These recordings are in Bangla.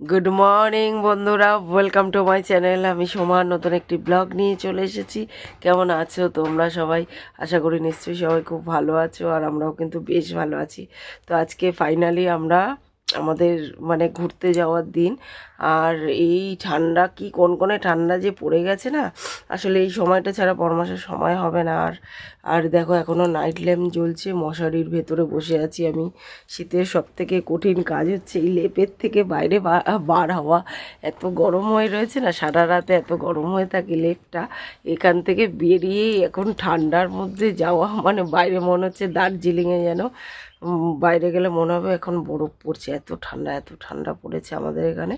গুড মর্নিং বন্ধুরা। ওয়েলকাম টু মাই চ্যানেল আমি সোমার নতুন একটি ব্লগ নিয়ে চলে এসেছি। কেমন আছো তোমরা সবাই? আশা করি নিশ্চয়ই সবাই খুব ভালো আছো, আর আমরাও কিন্তু বেশ ভালো আছি। তো আজকে ফাইনালি আমরা আমাদের মানে ঘুরতে যাওয়ার দিন। আর এই ঠান্ডা কি, কোন কোনে ঠান্ডা যে পড়ে গেছে না, আসলে এই সময়টা ছাড়া পরমাসের সময় হবে না। আর আর দেখো এখনও নাইট ল্যাম্প জ্বলছে, মশারির ভেতরে বসে আছি আমি। শীতের সব থেকে কঠিন কাজ হচ্ছে এই লেপের থেকে বাইরে বার হওয়া। এত গরম হয়ে রয়েছে না, সারা রাতে এত গরম হয়ে থাকে লেপটা। এখান থেকে বেরিয়ে এখন ঠান্ডার মধ্যে যাওয়া মানে বাইরে মনে হচ্ছে দার্জিলিংয়ে যেন। বাইরে গেলে মনে হবে এখন বরফ পড়ছে, এত ঠান্ডা এত ঠান্ডা পড়েছে আমাদের এখানে।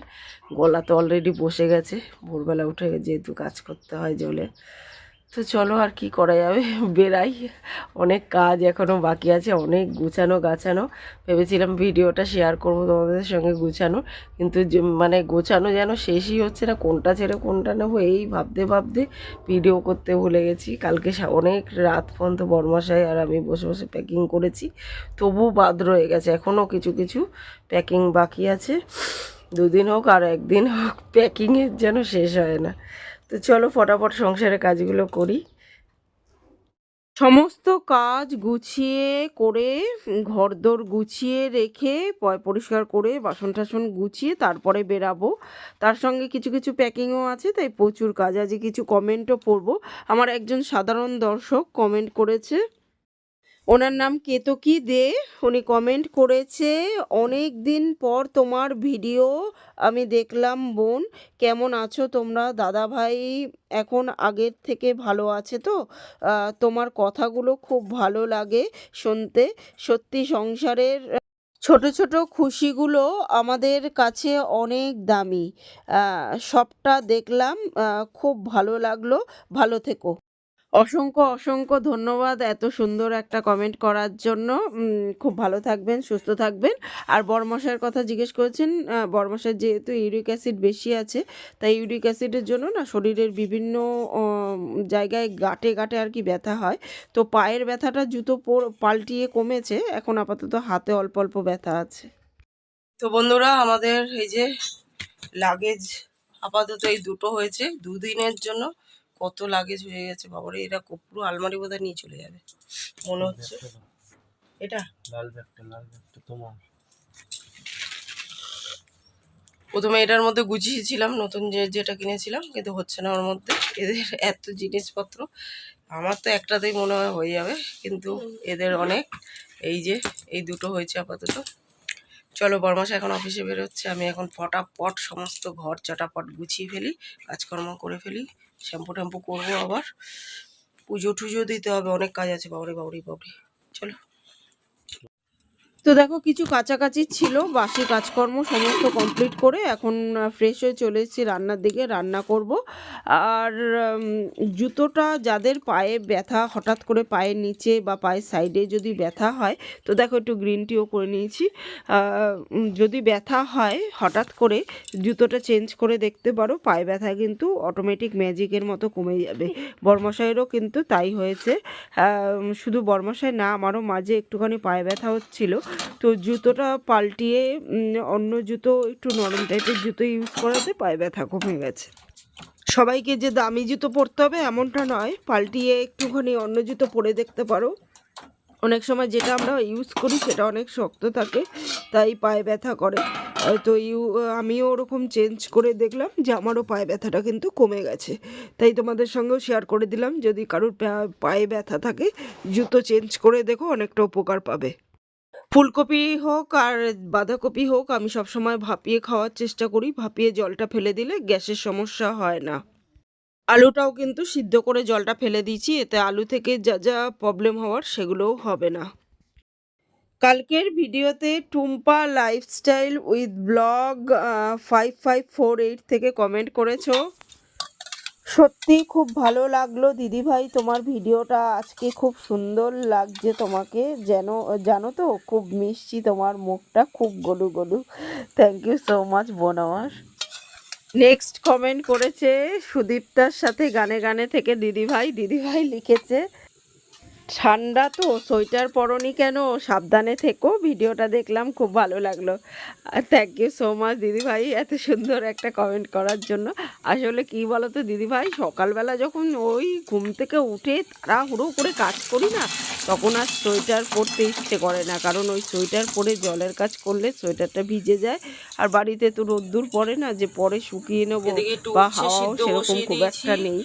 গলা তো অলরেডি বসে গেছে, ভোরবেলা উঠে যেহেতু কাজ করতে হয় জলে। তো চলো আর কি করা যাবে? বেরাই অনেক কাজ এখনও বাকি আছে, অনেক গুছানো গাছানো। ভেবেছিলাম ভিডিওটা শেয়ার করব তোমাদের সঙ্গে গুছানো। কিন্তু মানে গোছানো যেন শেষই হচ্ছে না, কোনটা ছেড়ে কোনটা নেব এই ভাবতে ভাবতে ভিডিও করতে ভুলে গেছি। কালকে অনেক রাত পর্যন্ত বরমাসায় আর আমি বসে বসে প্যাকিং করেছি। তবু বাদ রয়ে গেছে এখনও কিছু কিছু প্যাকিং বাকি আছে। দুদিন হোক আর একদিন হোক প্যাকিংয়ের যেন শেষ হয় না। তো চলো ফটাফট সংসারের কাজগুলো করি। সমস্ত কাজ গুছিয়ে করে, ঘরদোর গুছিয়ে রেখে পরিষ্কার করে, বাসন টাসন গুছিয়ে তারপরে বেরাবো। তার সঙ্গে কিছু কিছু প্যাকিংও আছে, তাই প্রচুর কাজ আজকে কিছু কমেন্টও পড়ব। আমার একজন সাধারণ দর্শক কমেন্ট করেছে। ওনার নাম কেতকী দে। উনি কমেন্ট করেছে, অনেক দিন পর তোমার ভিডিও আমি দেখলাম বোন। কেমন আছো তোমরা? দাদা ভাই এখন আগের থেকে ভালো আছে তো? তোমার কথাগুলো খুব ভালো লাগে শুনতে। সত্যি সংসারের ছোট ছোট খুশিগুলো আমাদের কাছে অনেক দামি। সবটা দেখলাম খুব ভালো লাগল। ভালো থেকো। অসংখ্য অসংখ্য ধন্যবাদ এত সুন্দর একটা কমেন্ট করার জন্য। খুব ভালো থাকবেন, সুস্থ থাকবেন। আর বরমশার কথা জিজ্ঞেস করেছেন বরমশার যেহেতু ইউরিক অ্যাসিড বেশি আছে, তাই ইউরিক অ্যাসিডের জন্য না শরীরের বিভিন্ন জায়গায় গাঁটে গাঁটে আর কি ব্যথা হয়। তো পায়ের ব্যথাটা জুতো পাল্টিয়ে কমেছে, এখন আপাতত হাতে অল্প অল্প ব্যথা আছে। তো বন্ধুরা, আমাদের এই যে লাগেজ আপাতত এই দুটো হয়েছে, দুদিনের জন্য। কত লাগেজ হয়ে গেছে বাবারে এরা পুরো আলমারি বোধহয় নিয়ে চলে যাবে। মনে হচ্ছে। এটা? লাল ব্যাগটা লাল ব্যাগটা তোমার। প্রথমে এটার মধ্যে গুছিয়েছিলাম নতুন যে যেটা কিনেছিলাম কিন্তু হচ্ছে না ওর মধ্যে। এদের এত জিনিসপত্র আমার তো একটাতেই মনে হয় হয়ে যাবে কিন্তু এদের অনেক। এই যে এই দুটো হয়েছে আপাতত। চলো বরমাস এখন অফিসে বেরোচ্ছে, আমি এখন ফটাফট সমস্ত ঘর চটাপট গুছিয়ে ফেলি, কাজকর্ম করে ফেলি, শ্যাম্পু ট্যাম্পু করব আবার। পুজো টুজো দিতে হবে, অনেক কাজ আছে, বাবরি বাবরি বাবরি। চলো। তো দেখো, কিছু কাছাকাছি ছিল, বাসি কাজকর্ম সমস্ত কমপ্লিট করে এখন ফ্রেশ হয়ে চলে এসেছি রান্নার দিকে, রান্না করব। আর জুতোটা যাদের পায়ে ব্যথা, হঠাৎ করে পায়ের নিচে বা পায়ের সাইডে যদি ব্যথা হয়, তো দেখো একটু গ্রিন টিও করে নিয়েছি। যদি ব্যথা হয়, হঠাৎ করে জুতোটা চেঞ্জ করে দেখতে পারো, পায়ে ব্যথা কিন্তু অটোমেটিক ম্যাজিকের মতো কমে যাবে। বর্মশাইয়েরও কিন্তু তাই হয়েছে। শুধু বর্মশাই না, আমারও মাঝে একটুখানি পায়ে ব্যথা হচ্ছিল। তো জুতোটা পাল্টিয়ে অন্য জুতো একটু নরম টাইপের জুতো ইউজ করাতে পায়ে ব্যথা কমে গেছে। সবাইকে যে দামি জুতো পরতে হবে এমনটা নয়, পাল্টিয়ে একটুখানি অন্য জুতো পরে দেখতে পারো। অনেক সময় যেটা আমরা ইউজ করি সেটা অনেক শক্ত থাকে, তাই পায়ে ব্যথা করে। তো ইউ, আমিও ওরকম চেঞ্জ করে দেখলাম যে আমারও পায়ে ব্যথাটা কিন্তু কমে গেছে। তাই তোমাদের সঙ্গেও শেয়ার করে দিলাম, যদি কারোর পায়ে ব্যথা থাকে, জুতো চেঞ্জ করে দেখো, অনেকটা উপকার পাবে। ফুলকপি হোক আর বাঁধাকপি হোক, আমি সবসময় ভাপিয়ে খাওয়ার চেষ্টা করি। ভাপিয়ে জলটা ফেলে দিলে গ্যাসের সমস্যা হয় না। আলুটাও কিন্তু সিদ্ধ করে জলটা ফেলে দিয়েছি, এতে আলু থেকে যা যা প্রবলেম হওয়ার সেগুলোও হবে না। কালকের ভিডিওতে Tumpa lifestyle with vlog five five four eight থেকে কমেন্ট করেছ। সত্যি খুব ভালো লাগল, দিদিভাই। তোমার ভিডিওটা আজকে খুব সুন্দর লাগছে তোমাকে। যেন, জানো তো, খুব মিষ্টি তোমার মুখটা, খুব গলু গলু। থ্যাংক ইউ সো মাচ বোন নেক্সট কমেন্ট করেছে সুদীপ্তার সাথে গানে গানে থেকে দিদিভাই। দিদিভাই লিখেছে ঠান্ডা তো সোয়েটার পরনি কেন? সাবধানে থেকো ভিডিওটা দেখলাম খুব ভালো লাগল। আর থ্যাংক ইউ সো মাচ দিদিভাই এত সুন্দর একটা কমেন্ট করার জন্য। আসলে কি বলো তো দিদিভাই সকালবেলা যখন ওই ঘুম থেকে উঠে তাড়াহুড়ো করে কাজ করি না তখন আর সোয়েটার পরতে ইচ্ছে করে না। কারণ ওই সোয়েটার পরে জলের কাজ করলে সোয়েটারটা ভিজে যায়। আর বাড়িতে তো রোদ্দুর পড়ে না যে পরে শুকিয়ে নেব বা হাওয়াও সেরকম খুব একটা নেই।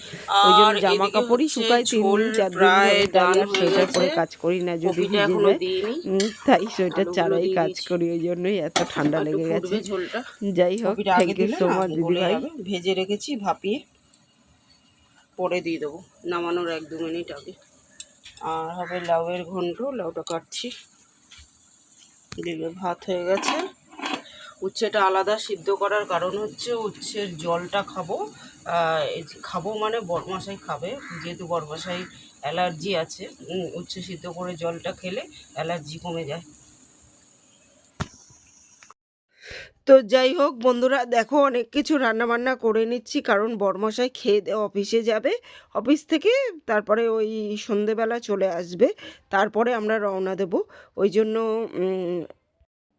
ওই জন্য আর জামা কাপড়ই শুকায় তিন দিন চার দিন সোয়েটার পরে কাজ করি না যদি ভিজে যায়। তাই সোয়েটার ছাড়াই কাজ করি ওই জন্যই এত ঠান্ডা লেগে গেছে। যাই হোক থ্যাংক ইউ সো মাচ দিদিভাই ভেজে রেখেছি ভাপিয়ে। পরে দিয়ে দেবো। নামানোর এক দু মিনিট আগে। আর হবে লাউয়ের ঘন্ট লাউটা কাটছি। দিলে ভাত হয়ে গেছে। উচ্ছেটা আলাদা সিদ্ধ করার কারণ হচ্ছে উচ্ছের জলটা খাব। আহ, খাব মানে বরমাসাই খাবে। যেহেতু বরমাসাই অ্যালার্জি আছে উম, উচ্ছে সিদ্ধ করে জলটা খেলে অ্যালার্জি কমে যায়। তো যাই হোক বন্ধুরা দেখো অনেক কিছু রান্না বান্না করে নিচ্ছি কারণ বরমশাই খেয়ে অফিসে যাবে। অফিস থেকে তারপরে ওই সন্ধেবেলা চলে আসবে তারপরে আমরা রওনা দেব। ওই জন্য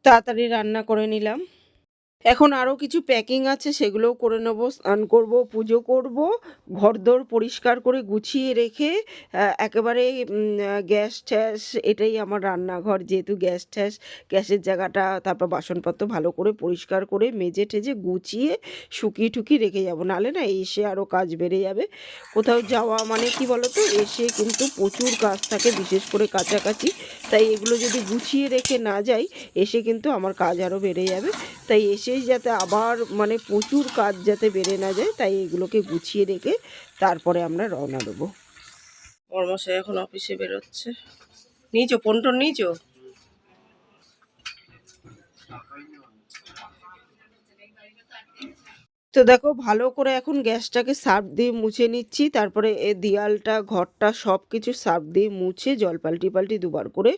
তাড়াতাড়ি রান্না করে নিলাম। এখন আরও কিছু প্যাকিং আছে, সেগুলোও করে নেব, স্নান করব, পুজো করব, ঘরদোর পরিষ্কার করে গুছিয়ে রেখে একেবারে গ্যাস ট্যাস, এটাই আমার রান্নাঘর। যেহেতু গ্যাস ট্যাস, গ্যাসের জায়গাটা, তারপর বাসনপত্র ভালো করে পরিষ্কার করে মেজে টেজে গুছিয়ে শুকিয়ে টুকিয়ে রেখে যাব। নাহলে না এসে আরও কাজ বেড়ে যাবে। কোথাও যাওয়া মানে কি বলো তো এসে কিন্তু প্রচুর কাজ থাকে, বিশেষ করে কাছাকাছি। তাই এগুলো যদি গুছিয়ে রেখে না যাই, এসে কিন্তু আমার কাজ আরও বেড়ে যাবে। তাই এসেই যাতে আবার মানে প্রচুর কাজ যাতে বেড়ে না যায়, তাই এগুলোকে গুছিয়ে রেখে তারপরে আমরা রওনা দেবো। বরমাসাই এখন অফিসে বেরোচ্ছে। নিচো পন্টন নিয়েছো তো দেখো ভালো করে এখন গ্যাসটাকে সার্ফ দিয়ে মুছে নিচ্ছি। তারপরে এ দেয়ালটা, ঘরটা সব কিছু সার্ফ দিয়ে মুছে জল পাল্টি পাল্টি দুবার করে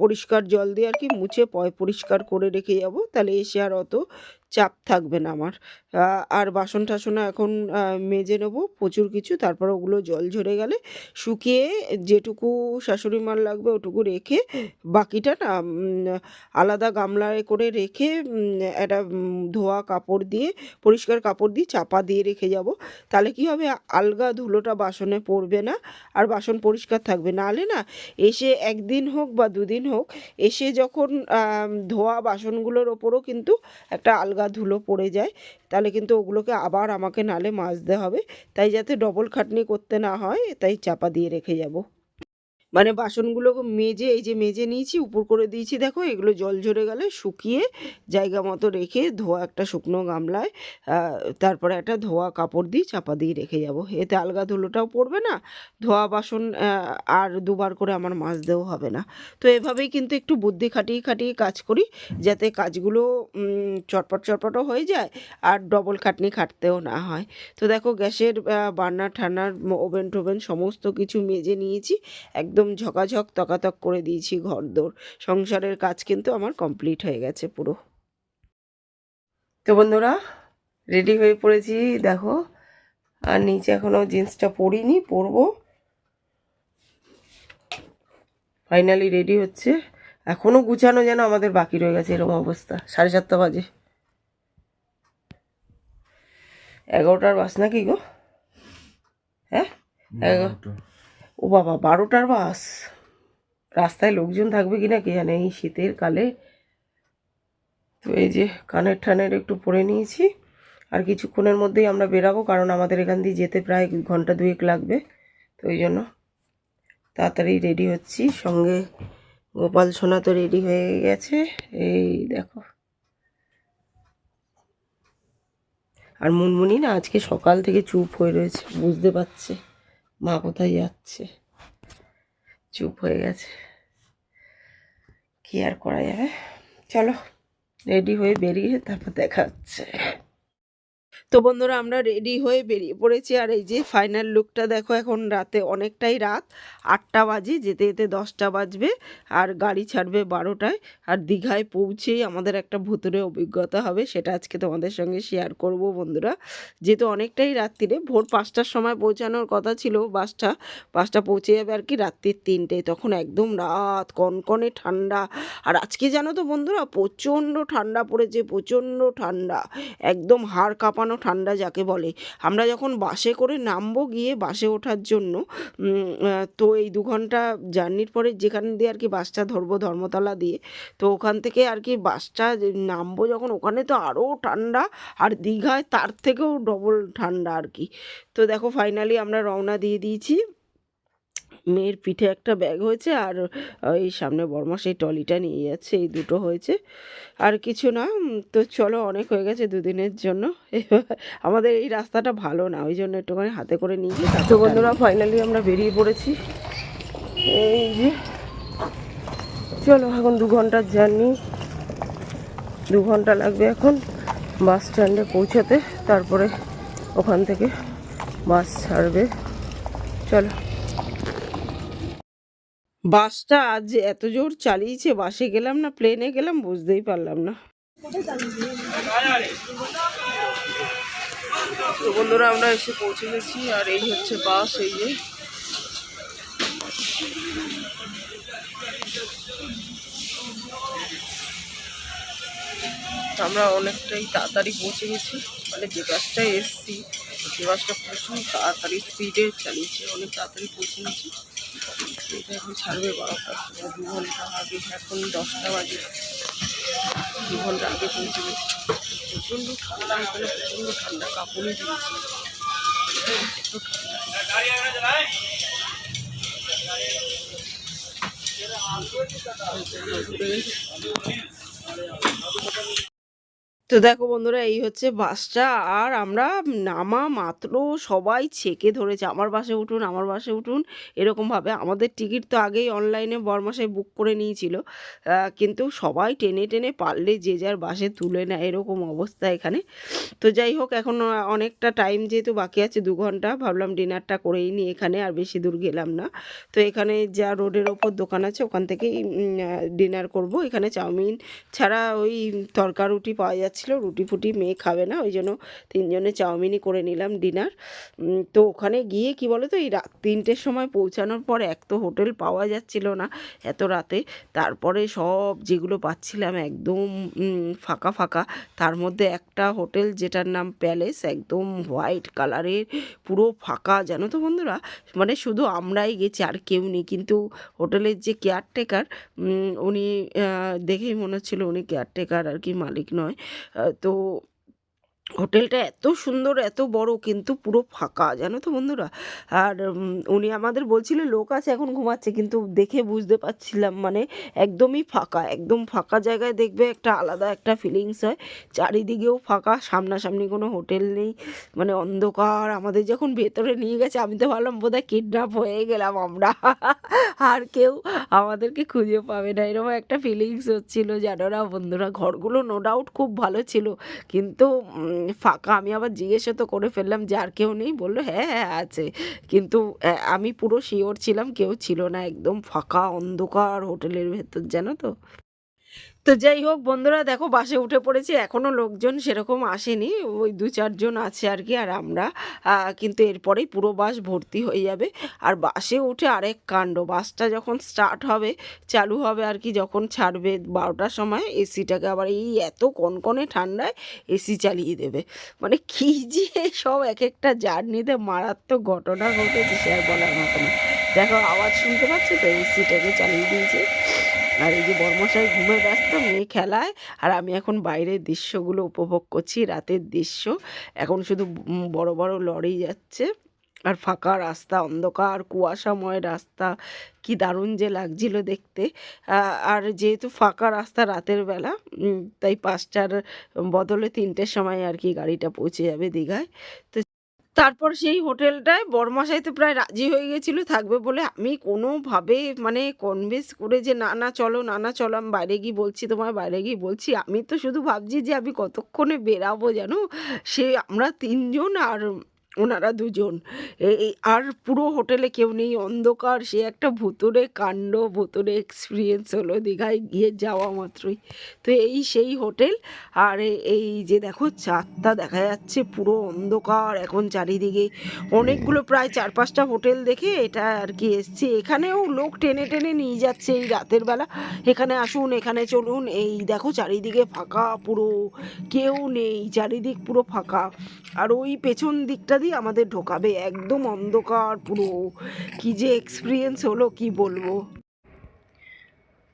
পরিষ্কার জল দিয়ে আর কি মুছে পয়, পরিষ্কার করে রেখে যাব। তাহলে এসে আর অত চাপ থাকবে না আমার। আর বাসন টাসনও এখন মেজে নেব, প্রচুর কিছু, তারপর ওগুলো জল ঝরে গেলে শুকিয়ে যেটুকু শাশুড়ি মার লাগবে ওটুকু রেখে বাকিটা না আলাদা গামলায় করে রেখে একটা ধোয়া কাপড় দিয়ে, পরিষ্কার কাপড় দিয়ে চাপা দিয়ে রেখে যাব। তাহলে কি হবে? আলগা ধুলোটা বাসনে পড়বে না আর বাসন পরিষ্কার থাকবে। নাহলে না, এসে একদিন হোক বা দুদিন হোক, এসে যখন ধোয়া বাসনগুলোর ওপরও কিন্তু একটা আলগা ধুলো পড়ে যায়। তাহলে কিন্তু ওগুলোকে আবার আমাকে নালে মাজতে হবে। তাই যাতে ডবল খাটনি করতে না হয়, তাই চাপা দিয়ে রেখে যাব। মানে বাসনগুলো মেজে, এই যে মেজে নিয়েছি, উপর করে দিয়েছি, দেখো, এগুলো জল ঝরে গেলে শুকিয়ে জায়গা মতো রেখে ধোয়া একটা শুকনো গামলায় তারপরে একটা ধোয়া কাপড় দিয়ে চাপা দিয়ে রেখে যাব। এতে আলগা ধুলোটাও পড়বে না, ধোয়া বাসন আর দুবার করে আমার মাজতেও হবে না। তো এভাবেই কিন্তু একটু বুদ্ধি খাটিয়ে খাটিয়ে কাজ করি, যাতে কাজগুলো চটপট চটপটও হয়ে যায় আর ডবল খাটনি খাটতেও না হয়। তো দেখো, গ্যাসের বার্নার ঠান্নার ওভেন টোভেন সমস্ত কিছু মেজে নিয়েছি, একদম ঝকাঝক তকাতক করে দিয়েছি ঘরদোর। সংসারের কাজ কিন্তু আমার কমপ্লিট হয়ে গেছে পুরো। তো বন্ধুরা রেডি হয়ে পড়েছি দেখো। আর নিচে এখনও জিন্সটা পরিনি পরবো। ফাইনালি রেডি হচ্ছে। এখনও গুছানো যেন আমাদের বাকি রয়ে গেছে এরকম অবস্থা। সাড়ে সাতটা বাজে। এগারোটার বাস নাকি গো? হ্যাঁ? এগারো ও বাবা, বারোটার বাস। রাস্তায় লোকজন থাকবে কিনা কে জানে, এই শীতের কালে। তো এই যে কানের ঠানের একটু পরে নিয়েছি। আর কিছুক্ষণের মধ্যেই আমরা বেরাবো, কারণ আমাদের এখান দিয়ে যেতে প্রায় ঘণ্টা দুয়েক লাগবে। তো ওই জন্য তাড়াতাড়ি রেডি হচ্ছি। সঙ্গে গোপাল সোনা তো রেডি হয়ে গেছে। এই দেখো। আর মুনমুনি না আজকে সকাল থেকে চুপ হয়ে রয়েছে, বুঝতে পারছে। মা কোথায় যাচ্ছে। চুপ হয়ে গেছে। কি আর করা যাবে? চলো রেডি হয়ে বেরিয়ে তারপর দেখা হচ্ছে। তো বন্ধুরা, আমরা রেডি হয়ে বেরিয়ে পড়েছি। আর এই যে ফাইনাল লুকটা দেখো, এখন রাতে অনেকটাই রাত। আটটা বাজে, যেতে যেতে দশটা বাজবে, আর গাড়ি ছাড়বে বারোটায়। আর দীঘায় পৌঁছেই আমাদের একটা ভুতুরে অভিজ্ঞতা হবে, সেটা আজকে তোমাদের সঙ্গে শেয়ার করব বন্ধুরা। যেহেতু অনেকটাই রাত্রিরে, ভোর পাঁচটার সময় পৌঁছানোর কথা ছিল বাসটা। বাসটা পৌঁছে যাবে আর কি রাত্রির তিনটে, তখন একদম রাত, কনকনে ঠান্ডা। আর আজকে জানো তো বন্ধুরা, প্রচণ্ড ঠান্ডা পড়েছে, প্রচণ্ড ঠান্ডা। একদম হাড় কাঁপানো ঠান্ডা যাকে বলে। আমরা যখন বাসে করে নামবো গিয়ে বাসে ওঠার জন্য তো এই দু ঘণ্টা জার্নির পরে যেখান দিয়ে আর কি বাসটা ধরবো ধর্মতলা দিয়ে, তো ওখান থেকে আর কি বাসটা নামবো যখন ওখানে তো আরও ঠান্ডা আর দীঘায় তার থেকেও ডবল ঠান্ডা আর কি। তো দেখো ফাইনালি আমরা রওনা দিয়ে দিয়েছি। মেয়ের পিঠে একটা ব্যাগ হয়েছে আর এই সামনে বর্মা সেই টলিটা নিয়ে যাচ্ছে, এই দুটো হয়েছে। আর কিছু না তো চলো অনেক হয়ে গেছে দুদিনের জন্য। আমাদের এই রাস্তাটা ভালো না, ওই জন্য একটুখানি হাতে করে নিয়ে গিয়ে তো বন্ধুরা ফাইনালি আমরা বেরিয়ে পড়েছি। এই যে, চলো এখন দু ঘণ্টার জার্নি দু ঘণ্টা লাগবে এখন বাস স্ট্যান্ডে পৌঁছাতে, তারপরে ওখান থেকে বাস ছাড়বে। চলো। বাসটা আজ এত জোর চালিয়েছে, বাসে গেলাম না প্লেনে গেলাম, বুঝতেই পারলাম না। তো বন্ধুরা, আমরা এসে পৌঁছে গেছি, আর এই হচ্ছে বাস, এই যে। আমরা অনেকটাই তাড়াতাড়ি পৌঁছে গেছি মানে যে বাসটায় এসছি, যে বাসটা প্রচুর তাড়াতাড়ি স্পিডে চালিয়েছে, অনেক তাড়াতাড়ি পৌঁছে গেছি। এটা এখন ছাড়বে সময় দু ঘণ্টা আগে এখন দশটা বাজে। দু ঘণ্টা আগে পৌঁছে প্রচণ্ড ঠান্ডা, এখানে প্রচণ্ড ঠান্ডা কাপড়ই দিয়েছি। তো দেখো বন্ধুরা, এই হচ্ছে বাসটা। আর আমরা নামা মাত্র সবাই ছেকে ধরেছে। আমার বাসে উঠুন, আমার বাসে উঠুন। এরকমভাবে আমাদের টিকিট তো আগেই অনলাইনে বরমাসায় বুক করে নিয়েছিল। কিন্তু সবাই টেনে টেনে পারলে যে যার বাসে তুলে নেয়, এরকম অবস্থা এখানে। তো যাই হোক, এখন অনেকটা টাইম যেহেতু বাকি আছে, দু ঘণ্টা। ভাবলাম ডিনারটা করেই নিই এখানে, আর বেশি দূর গেলাম না। তো এখানে যা রোডের ওপর দোকান আছে, ওখান থেকেই ডিনার করব। এখানে চাউমিন ছাড়া ওই তরকা রুটি পাওয়া যাচ্ছিল রুটি ফুটি মেয়ে খাবে না, ওই জন্য তিনজনে চাউমিনই করে নিলাম ডিনার। তো ওখানে গিয়ে কি বলো তো এই রাত তিনটের সময় পৌঁছানোর পর এক তো হোটেল পাওয়া যাচ্ছিল না এত রাতে। তারপরে সব যেগুলো পাচ্ছিলাম একদম ফাঁকা ফাঁকা। তার মধ্যে একটা হোটেল যেটার নাম প্যালেস, একদম হোয়াইট কালারের, পুরো ফাঁকা। জানো তো বন্ধুরা মানে শুধু আমরাই গেছি, আর কেউ নেই। কিন্তু হোটেলের যে কেয়ারটেকার উনি দেখেই মনে হচ্ছিল উনি কেয়ারটেকার আর কি মালিক নয়। আহ, তো হোটেলটা এত সুন্দর, এত বড়, কিন্তু পুরো ফাঁকা, জানো তো বন্ধুরা? আর উনি আমাদের বলছিল, লোক আছে, এখন ঘুমাচ্ছে। কিন্তু দেখে বুঝতে পারছিলাম মানে একদমই ফাঁকা, একদম ফাঁকা জায়গায় দেখবে একটা আলাদা একটা ফিলিংস হয়। চারিদিকেও ফাঁকা, সামনাসামনি কোনো হোটেল নেই মানে অন্ধকার। আমাদের যখন ভেতরে নিয়ে গেছে, আমি তো ভাবলাম, বোধহয় কিডন্যাপ হয়ে গেলাম আমরা। আর কেউ আমাদেরকে খুঁজে পাবে না। এরকম একটা ফিলিংস হচ্ছিল, জানো না বন্ধুরা? ঘরগুলো নো ডাউট খুব ভালো ছিল, কিন্তু ফাঁকা। আমি আবার জিজ্ঞেসও তো করে ফেললাম যে আর কেউ নেই? বলল হ্যাঁ হ্যাঁ আছে। কিন্তু আমি পুরো শিওর ছিলাম কেউ ছিল না। একদম ফাঁকা অন্ধকার হোটেলের ভেতর, জানো তো? তো যাই হোক, বন্ধুরা দেখো বাসে উঠে পড়েছি এখনও লোকজন সেরকম আসেনি, ওই দু চারজন আছে আর কি, আর আমরা কিন্তু এরপরেই পুরো বাস ভর্তি হয়ে যাবে। আর বাসে উঠে আরেক কাণ্ড, বাসটা যখন স্টার্ট হবে, চালু হবে আর কি, যখন ছাড়বে বারোটার সময় এসিটাকে আবার এই এত কনকনে ঠান্ডায় এসি চালিয়ে দেবে। মানে কী যে সব এক একটা জার্নিতে মারাত্মক ঘটনা ঘটেছে, সে আর বলার মতো না। দেখো, আওয়াজ শুনতে পাচ্ছ তো? এসিটাকে চালিয়ে দিয়েছে। আর এই যে বর্মশাই ঘুমে ব্যস্ত, মেয়ে খেলায়, আর আমি এখন বাইরের দৃশ্যগুলো উপভোগ করছি, রাতের দৃশ্য। এখন শুধু বড় বড় লরি যাচ্ছে, আর ফাঁকা রাস্তা, অন্ধকার, কুয়াশাময় রাস্তা। কি দারুণ যে লাগছিল দেখতে। আর যেহেতু ফাঁকা রাস্তা রাতের বেলা তাই পাঁচটার বদলে তিনটের সময় আর কি গাড়িটা পৌঁছে যাবে দীঘায়। তো তারপর সেই হোটেলটায় বরমাসাই তো প্রায় রাজি হয়ে গেছিল, থাকবে বলে আমি কোনোভাবে মানে কনভিন্স করে যে, না না, চলো, না না, চলো, আমি বাইরে গিয়ে বলছি তোমার বাইরে গিয়ে বলছি। আমি তো শুধু ভাবছি যে, আমি কতক্ষণে বেরাবো জানো? সে আমরা তিনজন আর ওনারা দুজন। এই আর পুরো হোটেলে কেউ নেই, অন্ধকার, সে একটা ভুতুরে কাণ্ড ভুতুরে এক্সপিরিয়েন্স হলো দীঘায় গিয়ে যাওয়া মাত্রই। তো এই সেই হোটেল, আর এই যে দেখো চারটা দেখা যাচ্ছে পুরো অন্ধকার এখন চারিদিকে। অনেকগুলো প্রায় চার পাঁচটা হোটেল দেখে এটা আর কি এসছে। এখানেও লোক টেনে টেনে নিয়ে যাচ্ছে এই রাতের বেলা। এখানে আসুন, এখানে চলুন, এই দেখো চারিদিকে ফাঁকা পুরো, কেউ নেই, চারিদিক পুরো ফাঁকা। আর ওই পেছন দিকটা দিয়ে আমাদের ঢোকাবে, একদম অন্ধকার পুরো। কি যে এক্সপিরিয়েন্স হলো, কি বলব?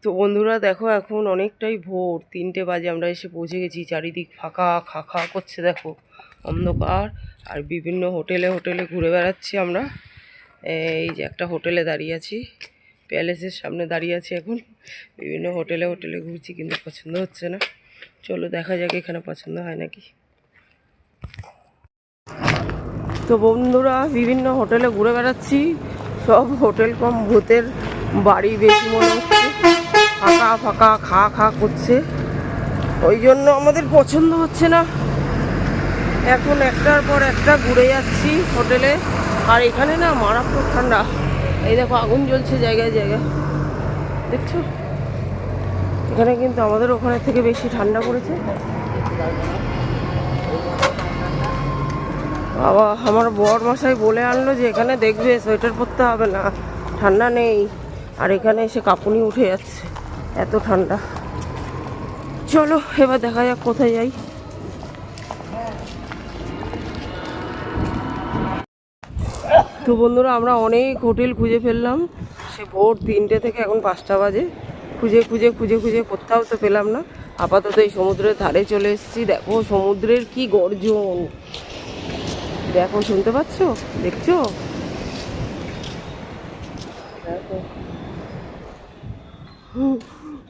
তো বন্ধুরা, দেখো এখন অনেকটাই ভোর, তিনটে বাজে আমরা এসে পৌঁছে গেছি, চারিদিক ফাঁকা খা খা করছে, দেখো। অন্ধকার, আর বিভিন্ন হোটেলে হোটেলে ঘুরে বেড়াচ্ছি আমরা। এই যে একটা হোটেলে দাঁড়িয়ে আছি, প্যালেসের সামনে দাঁড়িয়ে আছি এখন। বিভিন্ন হোটেলে হোটেলে ঘুরছি, কিন্তু পছন্দ হচ্ছে না। চলো দেখা যাক এখানে পছন্দ হয় নাকি। তো বন্ধুরা বিভিন্ন হোটেলে ঘুরে বেড়াচ্ছি। সব হোটেল কম ভূতের বাড়ি বেশি মনে হচ্ছে। ফাঁকা ফাঁকা খা খা করছে। ওই জন্য আমাদের পছন্দ হচ্ছে না। এখন একটার পর একটা ঘুরে যাচ্ছি হোটেলে। আর এখানে না মারাত্মক ঠান্ডা। এই দেখো আগুন জ্বলছে জায়গায় জায়গায়। দেখছ? এখানে কিন্তু আমাদের ওখানে থেকে বেশি ঠান্ডা পড়েছে। বাবা, আমার বর মশাই বলে আনলো যে এখানে দেখবে, সোয়েটার পরতে হবে না। ঠান্ডা নেই। আর এখানে এসে কাঁপুনি উঠে যাচ্ছে। এত ঠান্ডা। চলো, এবার দেখা যাক কোথায় যাই। তো বন্ধুরা, আমরা অনেক হোটেল খুঁজে ফেললাম। সে ভোর তিনটে থেকে এখন পাঁচটা বাজে। খুঁজে খুঁজে খুঁজে খুঁজে কোথাও তো পেলাম না। আপাতত এই সমুদ্রের ধারে চলে এসেছি। দেখো, সমুদ্রের কি গর্জন। দেখো শুনতে পাচ্ছ? দেখছ?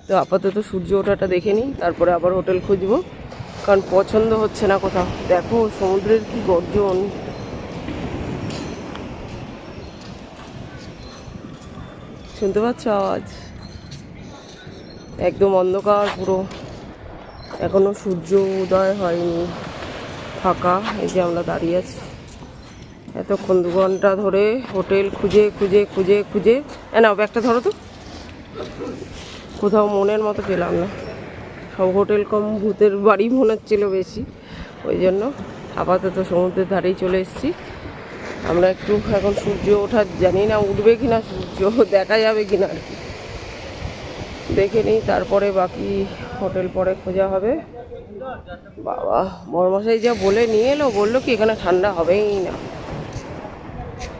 তো আপাতত সূর্য ওঠাটা দেখে নিই, তারপরে আবার হোটেল খুঁজবো। কারণ পছন্দ হচ্ছে না কোথাও। দেখো, সমুদ্রের কি গর্জন। শুনতে পাচ্ছ আওয়াজ? একদম অন্ধকার পুরো। এখনও সূর্য উদয় হয়নি। ফাঁকা, এই যে আমরা দাঁড়িয়ে আছি। এতক্ষণ দু ঘণ্টা ধরে হোটেল খুঁজে খুঁজে খুঁজে খুঁজে। নাও, ব্যাগটা ধরো তো। কোথাও মনের মতো পেলাম না। সব হোটেল কম ভূতের বাড়ি মনে হচ্ছিল বেশি। ওই জন্য আপাতত সমুদ্রের ধারেই চলে এসেছি। আমরা একটু এখন সূর্য ওঠার, জানি না উঠবে কি না সূর্য দেখা যাবে কি। দেখে নিই, তারপরে বাকি হোটেল পরে খোঁজা হবে। বাবা বড়মশাই যা বলে নিয়ে এলো বলল কি এখানে ঠান্ডা হবেই না।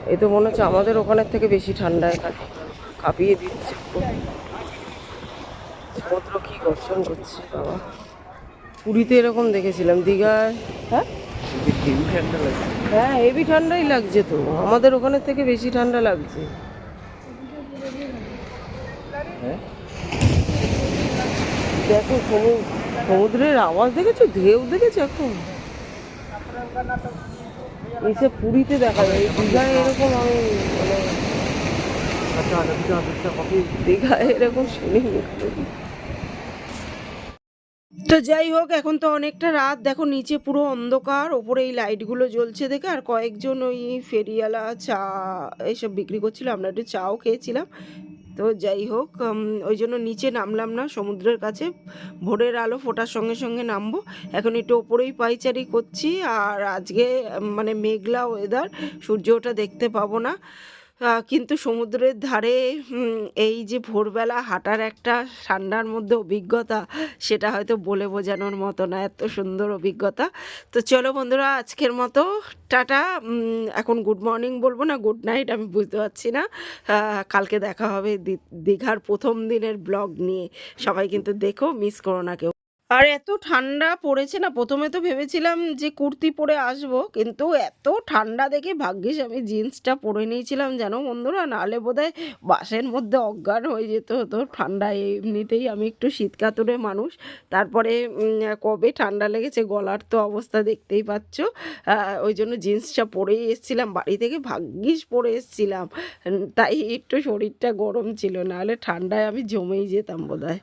এই তো মনে হচ্ছে আমাদের ওখানের থেকে বেশি ঠান্ডা এখানে। কাঁপিয়ে দিচ্ছে। সমুদ্র কি গর্জন করছে বাবা। পুরীতে এরকম দেখেছিলাম দীঘায়। হ্যাঁ? হ্যাঁ হেভি ঠান্ডাই লাগছে তো। আমাদের ওখানের থেকে বেশি ঠান্ডা লাগছে। হ্যাঁ? দেখো সমু- সমুদ্রের আওয়াজ দেখেছ? ঢেউ দেখেছ এখন? এসে পুরীতে দেখা যায়। দীঘায় এরকম আমি মানে দীঘায় এরকম শুনিনি তো যাই হোক, এখন তো অনেকটা রাত। দেখো, নিচে পুরো অন্ধকার। ওপরে এই লাইটগুলো জ্বলছে দেখে। আর কয়েকজন ওই ফেরিওয়ালা চা এইসব বিক্রি করছিল। আমরা একটু চাও খেয়েছিলাম। তো যাই হোক ওই জন্য নিচে নামলাম না, সমুদ্রের কাছে। ভোরের আলো ফোটার সঙ্গে সঙ্গে নামবো। এখন একটু ওপরেই পাইচারি করছি, আর আজকে মানে মেঘলা ওয়েদার সূর্য ওটা দেখতে পাবো না। কিন্তু সমুদ্রের ধারে এই যে ভোরবেলা হাঁটার একটা ঠান্ডার মধ্যে অভিজ্ঞতা, সেটা হয়তো বলে বোঝানোর মতো না, এত সুন্দর অভিজ্ঞতা। তো চলো বন্ধুরা, আজকের মতো টাটা। এখন গুড মর্নিং বলব না গুড নাইট আমি বুঝতে পারছি না। কালকে দেখা হবে দীঘার প্রথম দিনের ব্লগ নিয়ে। সবাই কিন্তু দেখো মিস করো না কেউ। আর এত ঠান্ডা পড়েছে না, প্রথমে তো ভেবেছিলাম যে কুর্তি পরে আসব, কিন্তু এত ঠান্ডা দেখে ভাগ্যিস আমি জিন্সটা পরে নিয়েছিলাম, জানো বন্ধুরা? নাহলে বোধহয় বাসের মধ্যে অজ্ঞান হয়ে যেত হতো ঠান্ডা এমনিতেই আমি একটু শীতকাতুরে মানুষ। তারপরে কবে ঠান্ডা লেগেছে গলার তো অবস্থা দেখতেই পাচ্ছ। ওই জন্য জিন্সটা পরেই এসেছিলাম, বাড়ি থেকে ভাগ্যিস পরে এসেছিলাম। তাই একটু শরীরটা গরম ছিল, নাহলে ঠান্ডায় আমি জমেই যেতাম বোধহয়।